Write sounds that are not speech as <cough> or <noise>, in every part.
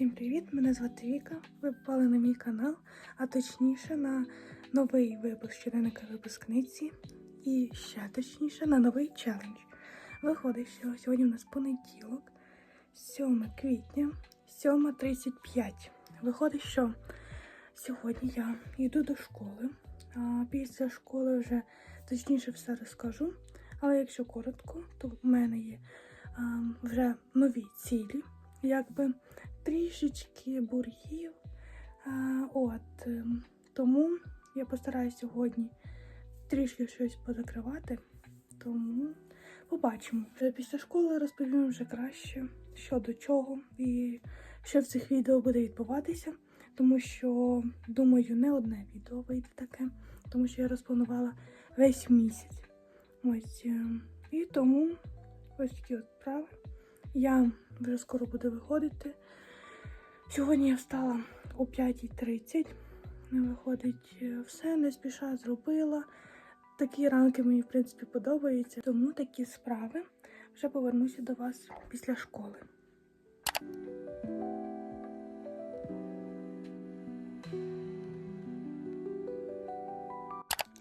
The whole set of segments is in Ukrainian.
Всім привіт! Мене звати Віка. Ви попали на мій канал, а точніше на новий випуск щоденника випускниці і ще точніше на новий челендж. Виходить, що сьогодні у нас понеділок, 7 квітня, 7.35. Виходить, що сьогодні я йду до школи. А після школи вже точніше все розкажу. Але якщо коротко, то в мене є а, вже нові цілі, якби трішечки бур'їв. А, от ем, тому я постараюся сьогодні трішки щось позакривати. Тому побачимо. Вже після школи розповім вже краще, що до чого і що в цих відео буде відбуватися. Тому що, думаю, не одне відео вийде таке, тому що я розпланувала весь місяць. Ось. е, І тому ось такі от справи. Я вже скоро буду виходити. Сьогодні я встала о 5.30. Не Виходить, е, все не спіша зробила. Такі ранки мені, в принципі, подобаються. Тому такі справи. Вже повернуся до вас після школи.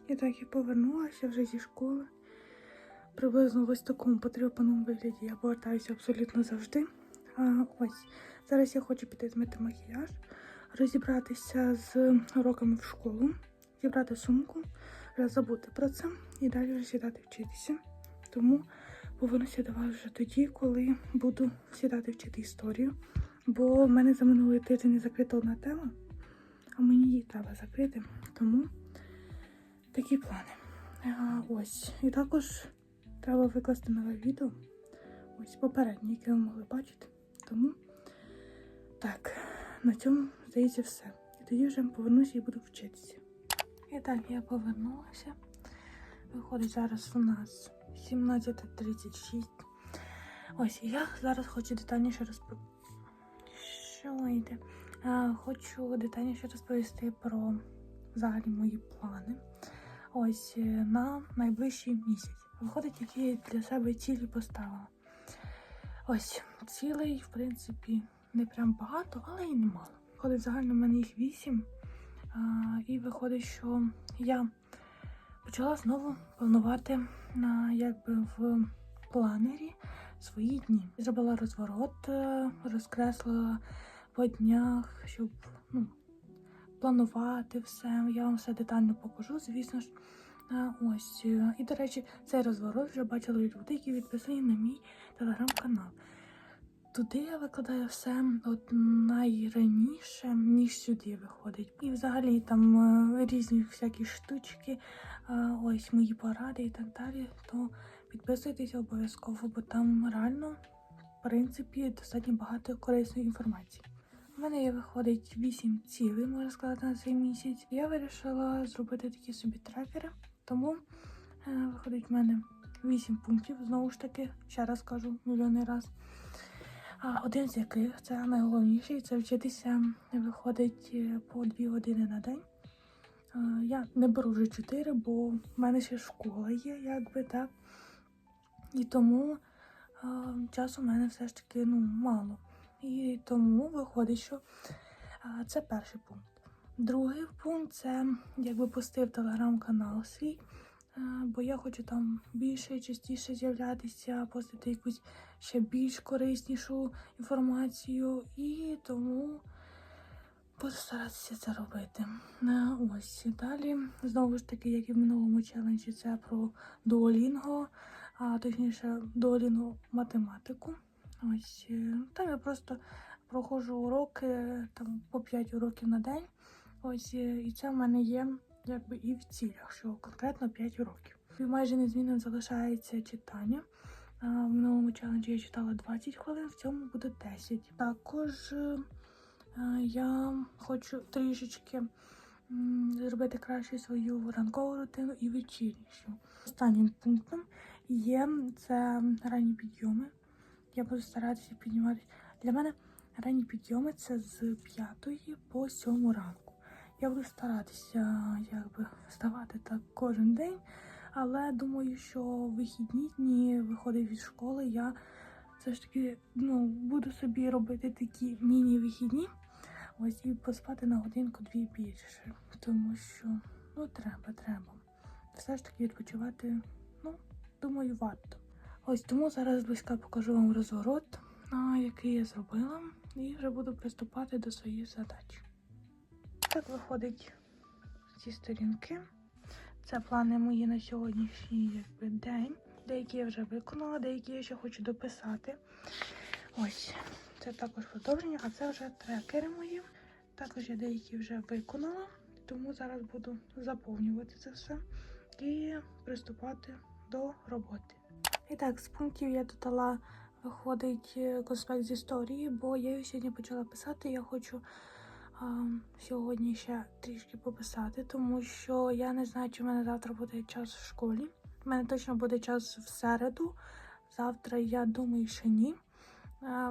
І так я повернулася вже зі школи. Приблизно в ось такому потрьопаному вигляді я повертаюся абсолютно завжди. А, ось зараз я хочу піти змити макіяж, розібратися з уроками в школу, зібрати сумку, забути про це і далі вже сідати вчитися. Тому повернуся до вас вже тоді, коли буду сідати вчити історію. Бо в мене за минулий тиждень закрита одна тема, а мені її треба закрити. Тому такі плани. А, ось. І також треба викласти нове відео. Ось попереднє, яке ви могли бачити. Тому так, на цьому здається все. І тоді вже повернуся і буду вчитися. І так, я повернулася. Виходить, зараз у нас 17.36. Ось, я зараз хочу детальніше розповісти. Що йде? Хочу детальніше розповісти про взагалі мої плани. Ось е, на найближчий місяць. Виходить, які я для себе цілі поставила. Ось, цілей, в принципі, не прям багато, але і немало. Виходить, загально в мене їх вісім. І виходить, що я почала знову планувати на якби в планері свої дні. Зробила розворот, е, розкреслила по днях, щоб ну, планувати все. Я вам все детально покажу, звісно ж. А, ось. е, І, до речі, цей розворот вже бачили люди, які відписані на мій телеграм-канал. Туди я викладаю все от найраніше, ніж сюди виходить. І взагалі там е, різні всякі штучки, е, ось мої поради і так далі. То підписуйтесь обов'язково, бо там реально, в принципі, достатньо багато корисної інформації. У мене є виходить 8 цілей, можна сказати, на цей місяць. Я вирішила зробити такі собі трекери, тому е, виходить в мене 8 пунктів. Знову ж таки, ще раз кажу мільйонний раз. Один з яких це найголовніший це вчитися виходить е, по 2 години на день. Е, Я не беру вже 4, бо в мене ще школа є, якби так. І тому часу в мене все ж таки ну, мало. І тому виходить, що це перший пункт. Другий пункт це якби пустив телеграм-канал свій, бо я хочу там більше і частіше з'являтися, постити якусь ще більш кориснішу інформацію, і тому буду старатися це робити. Ось далі, знову ж таки, як і в минулому челенджі, це про Duolingo, а точніше Duolingo математику. Ось е, там я просто проходжу уроки там по 5 уроків на день. Ось е, і це в мене є якби і в цілях, що конкретно 5 уроків. І майже незмінним залишається читання. В минулому челенджі я читала 20 хвилин, в цьому буде 10. Також е, е, я хочу трішечки зробити краще свою ранкову рутину і вечірню. Останнім пунктом є це ранні підйоми. Я буду старатися підніматися. Для мене ранні підйоми це з 5 по 7 ранку. Я буду старатися якби вставати так кожен день, але думаю, що вихідні дні виходить від школи, я все ж таки ну, буду собі робити такі міні-вихідні. Ось і поспати на годинку-дві більше. Тому що ну треба, треба. Все ж таки відпочивати, ну, думаю, варто. Ось тому зараз близько покажу вам розворот, який я зробила, і вже буду приступати до своїх задач. Так виходить ці сторінки. Це плани мої на сьогоднішній якби, день. Деякі я вже виконала, деякі я ще хочу дописати. Ось, це також продовження, а це вже трекери мої. Також я деякі вже виконала, тому зараз буду заповнювати це все і приступати до роботи. І так, з пунктів я додала, виходить е, конспект з історії, бо я її сьогодні почала писати. Я хочу сьогодні ще трішки пописати, тому що я не знаю, чи в мене завтра буде час в школі. У мене точно буде час в середу. Завтра я думаю, що ні.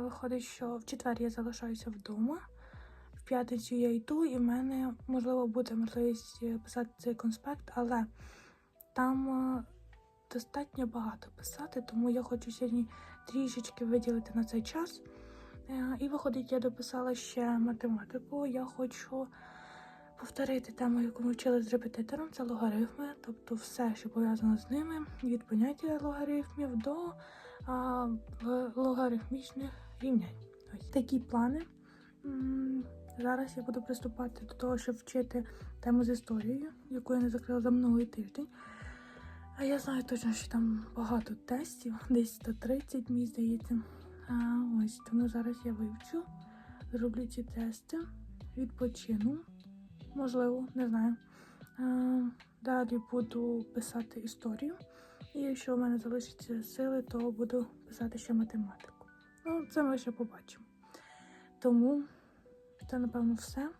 Виходить, що в четвер я залишаюся вдома. В п'ятницю я йду, і в мене можливо буде можливість е, писати цей конспект, але там е, достатньо багато писати, тому я хочу сьогодні трішечки виділити на цей час. Е, І виходить, я дописала ще математику. Я хочу повторити тему, яку ми вчили з репетитором, це логарифми, тобто все, що пов'язано з ними, від поняття логарифмів до а, логарифмічних рівнянь. Ось такі плани. Зараз я буду приступати до того, щоб вчити тему з історією, яку я не закрила за минулий тиждень. А я знаю точно, що там багато тестів, десь 130, мені здається. Ось тому зараз я вивчу, зроблю ці тести, відпочину. Можливо, не знаю. Далі буду писати історію. І якщо в мене залишаться сили, то буду писати ще математику. Ну, це ми ще побачимо. Тому це, напевно, все.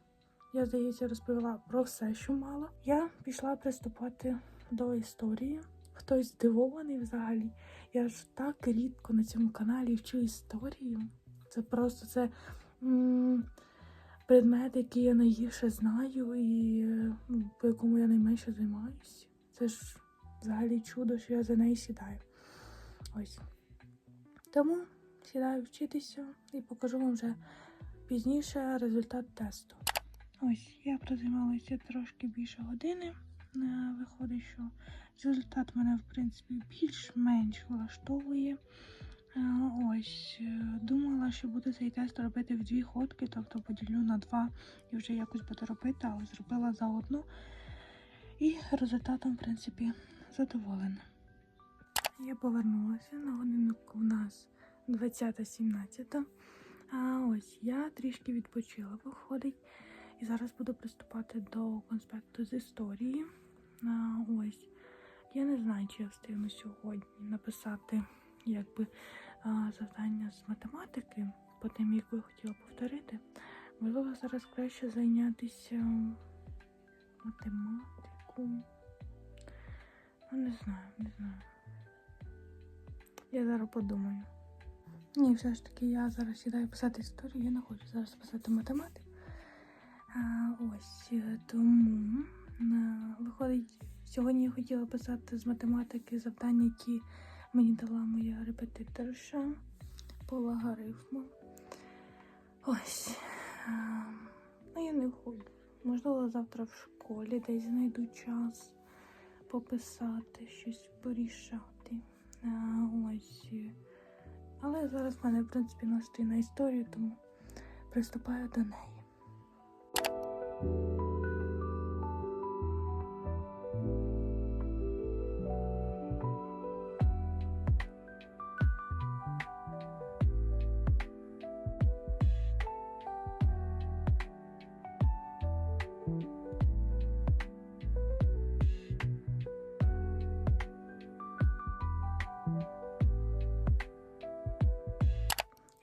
Я, здається, розповіла про все, що мала. Я пішла приступати до історії. Хтось здивований взагалі. Я ж так рідко на цьому каналі вчу історію. Це просто це м- предмет, який я найгірше знаю і ну, по якому я найменше займаюся. Це ж взагалі чудо, що я за неї сідаю. Ось. Тому сідаю вчитися і покажу вам вже пізніше результат тесту. Ось, я прозаймалася трошки більше години. Е, Виходить, що результат мене, в принципі, більш-менш влаштовує. Е, Ось, е, думала, що буду цей тест робити в дві ходки, тобто поділю на два і вже якось буду робити, але зробила за одну. І результатом, в принципі, задоволена. Я повернулася на годиннику у нас 20.17. А ось я трішки відпочила, виходить. І зараз буду приступати до конспекту з історії. А, ось. Я не знаю, чи я встигну сьогодні написати якби, завдання з математики, по тим, яку я хотіла повторити. Можливо, зараз краще зайнятися математику. Ну, не знаю, не знаю. Я зараз подумаю. Ні, все ж таки, я зараз сідаю писати історію, я не хочу зараз писати математику. А, ось е, тому е, виходить, сьогодні я хотіла писати з математики завдання, які мені дала моя репетиторша по логарифму. Ось. Ну, я не хочу. Можливо, завтра в школі десь знайду час пописати, щось порішати. Ось. е. Але зараз в мене, в принципі, настрій на історію, тому приступаю до неї.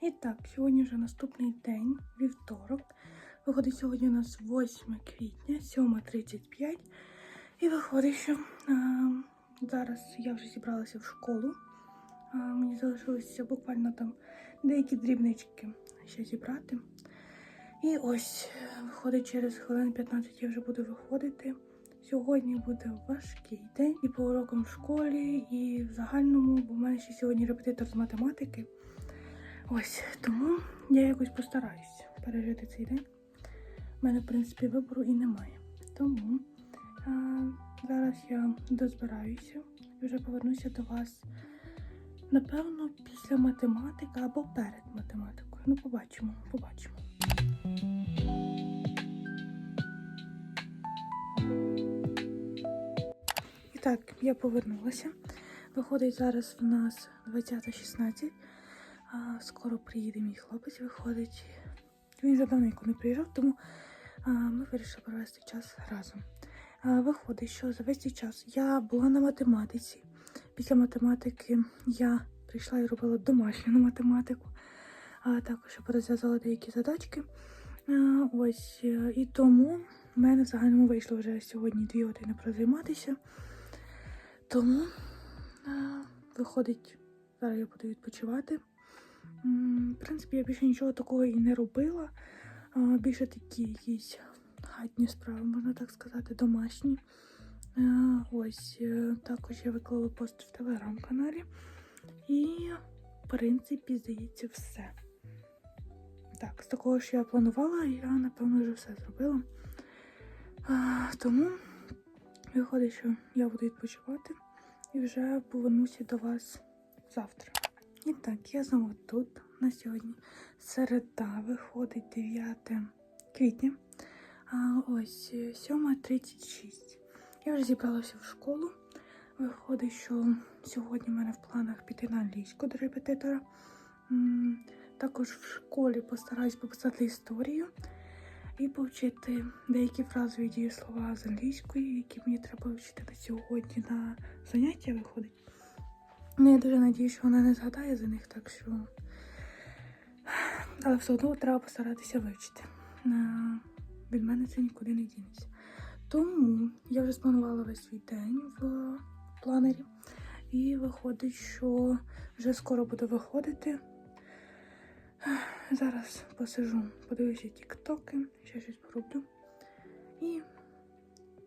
І так, сьогодні вже наступний день, вівторок. Виходить, сьогодні у нас 8 квітня, 7.35. І виходить, що а, зараз я вже зібралася в школу. А, мені залишилося буквально там деякі дрібнички ще зібрати. І ось, виходить, через хвилин 15 я вже буду виходити. Сьогодні буде важкий день і по урокам в школі, і в загальному, бо в мене ще сьогодні репетитор з математики. Ось тому я якось постараюсь пережити цей день. У мене, в принципі, вибору і немає. Тому а, зараз я дозбираюся і вже повернуся до вас. Напевно, після математики або перед математикою. Ну, побачимо, побачимо. І так, я повернулася. Виходить, зараз в нас 20.16. А, скоро приїде мій хлопець, виходить. Він вже давненько не приїжджав, тому а, ми вирішили провести час разом. А, виходить, що за весь цей час я була на математиці. Після математики я прийшла і робила домашню математику, а також розв'язала деякі задачки. А, ось е, і тому в мене в загальному вийшло вже сьогодні дві години прозайматися. Тому а, виходить, зараз я буду відпочивати. В принципі, я більше нічого такого і не робила. Більше такі якісь хатні справи, можна так сказати, домашні. Ось е, також я виклала пост в телеграм-каналі. І, в принципі, здається, все. Так, з такого, що я планувала, я напевно вже все зробила. Тому виходить, що я буду відпочивати і вже повернуся до вас завтра. І так, я знову тут на сьогодні. Середа виходить 9 квітня. А ось е, 7.36. Я вже зібралася в школу. Виходить, що сьогодні в мене в планах піти на англійську до репетитора. Також в школі постараюсь пописати історію і повчити деякі фразові дієслова з англійської, які мені треба вчити на сьогодні на заняття виходить. Ну, я дуже надію, що вона не згадає за них, так що. Але все одно треба постаратися вивчити. Від мене це нікуди не дінеться. Тому я вже спланувала весь свій день в планері. І виходить, що вже скоро буду виходити. Зараз посижу, подивлюся тіктоки, ще щось пороблю. І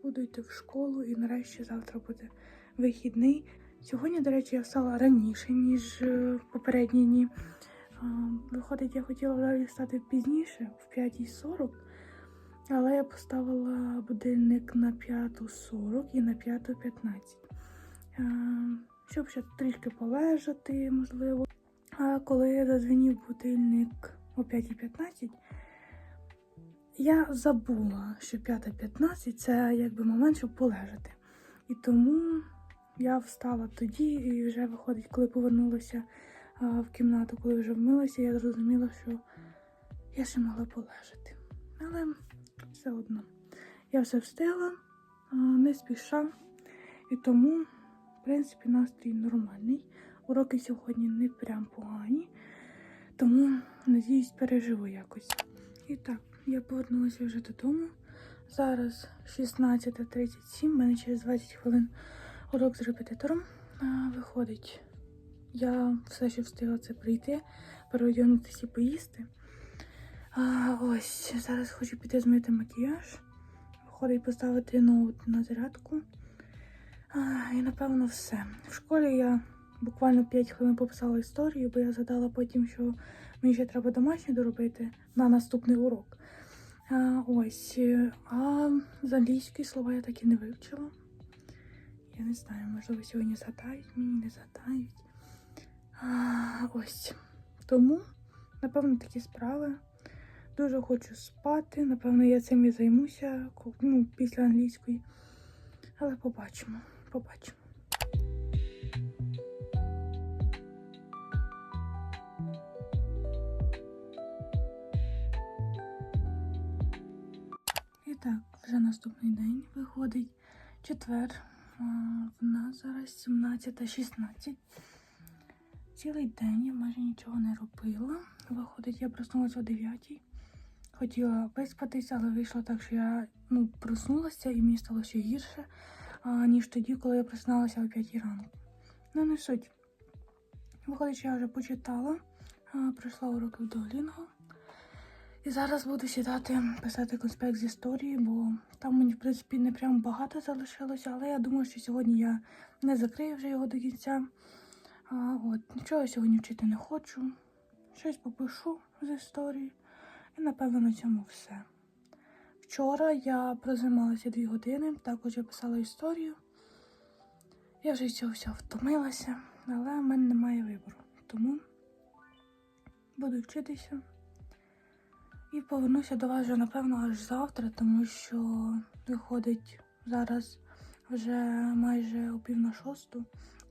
буду йти в школу, і нарешті завтра буде вихідний. Сьогодні, до речі, я встала раніше, ніж е, в попередні дні. Виходить, я хотіла взагалі встати пізніше, в 5.40, але я поставила будильник на 5.40 і на 5.15. Щоб ще трішки полежати, можливо. А коли задзвенів будильник о 5.15, я забула, що 5.15 це якби момент, щоб полежати. І тому я встала тоді і вже виходить, коли повернулася в кімнату, коли вже вмилася, я зрозуміла, що я ще могла полежати. Але все одно. Я все встигла, не спіша. І тому, в принципі, настрій нормальний. Уроки сьогодні не прям погані. Тому, надіюсь, переживу якось. І так, я повернулася вже додому. Зараз 16.37, в мене через 20 хвилин урок з репетитором. Виходить, я все ще встигла це прийти, переодягнутися і поїсти. А, ось, зараз хочу піти змити макіяж. Виходить, поставити ноут на зарядку. А, і напевно все. В школі я буквально 5 хвилин пописала історію, бо я згадала потім, що мені ще треба домашнє доробити на наступний урок. А, ось. А з слова я так і не вивчила. Я не знаю, можливо, сьогодні згадають мені, не згадають. А, ось. Тому, напевно, такі справи. Дуже хочу спати. Напевно, я цим і займуся ну, після англійської. Але побачимо, побачимо. І так, вже наступний день виходить четвер. В нас зараз 17.16. Цілий день я майже нічого не робила. Виходить, я проснулася о 9. Хотіла виспатися, але вийшло так, що я ну, проснулася і мені стало ще гірше, ніж тоді, коли я проснулася о 5 ранку. Ну, не суть. Виходить, я вже почитала, пройшла уроки в Duolingo. І зараз буду сідати писати конспект з історії, бо там мені, в принципі, не прям багато залишилося, але я думаю, що сьогодні я не закрию вже його до кінця. А, от, нічого я сьогодні вчити не хочу. щось попишу з історії. І напевно на цьому все. Вчора я прозаймалася дві години, також я писала історію. Я вже цього всього втомилася, але в мене немає вибору. Тому буду вчитися. І повернуся до вас вже, напевно, аж завтра, тому що виходить зараз вже майже о пів на шосту.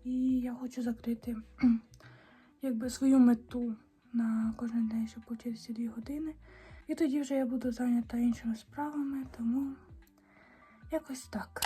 І я хочу закрити <clears throat> якби свою мету на кожен день, щоб повчитися дві години. І тоді вже я буду зайнята іншими справами, тому якось так.